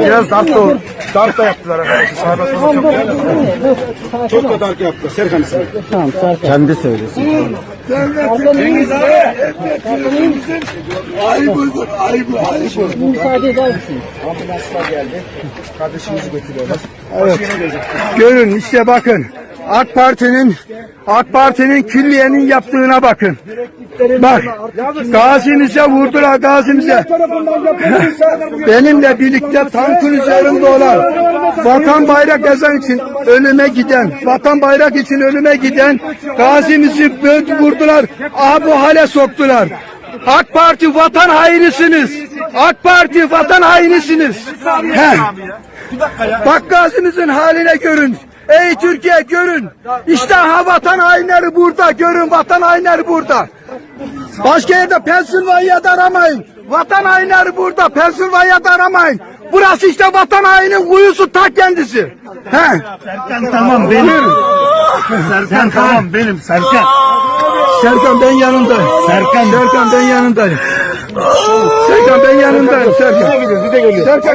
Biraz darp da olur. Darp da yaptılar arkadaşlar. Sağda solda çok. Çok da darp yaptılar. Serkan ismi. Kendi söylesin. Cengiz abi. Ayıbıdır, ayıbı, ayıbı. Müsaade eder misiniz? Kardeşimizi götürüyorlar. Görün işte bakın. AK Parti'nin AK Parti'nin külliyenin yaptığına bakın. Bak gazimize vurdular gazimize. Benimle birlikte tankın üzerinde olan vatan bayrak ezan için ölüme giden vatan bayrak için ölüme giden gazimizi vurdular. Aha bu hale soktular. AK Parti vatan hainisiniz. AK Parti vatan hainisiniz. Bak gazimizin haline görün. Ey Türkiye görün. İşte ha vatan hainleri burada. Görün vatan hainleri burada. Başka yerde Pensilvanya'da aramayın. Vatan hainleri burada. Pensilvanya'da aramayın. Burası işte vatan hainin kuyusu ta kendisi. He. Serkan tamam benim. Serkan tamam benim Serkan. Serkan ben yanındayım. Serkan. Serkan ben yanındayım. Serkan ben yanındayım. Serkan. Serkan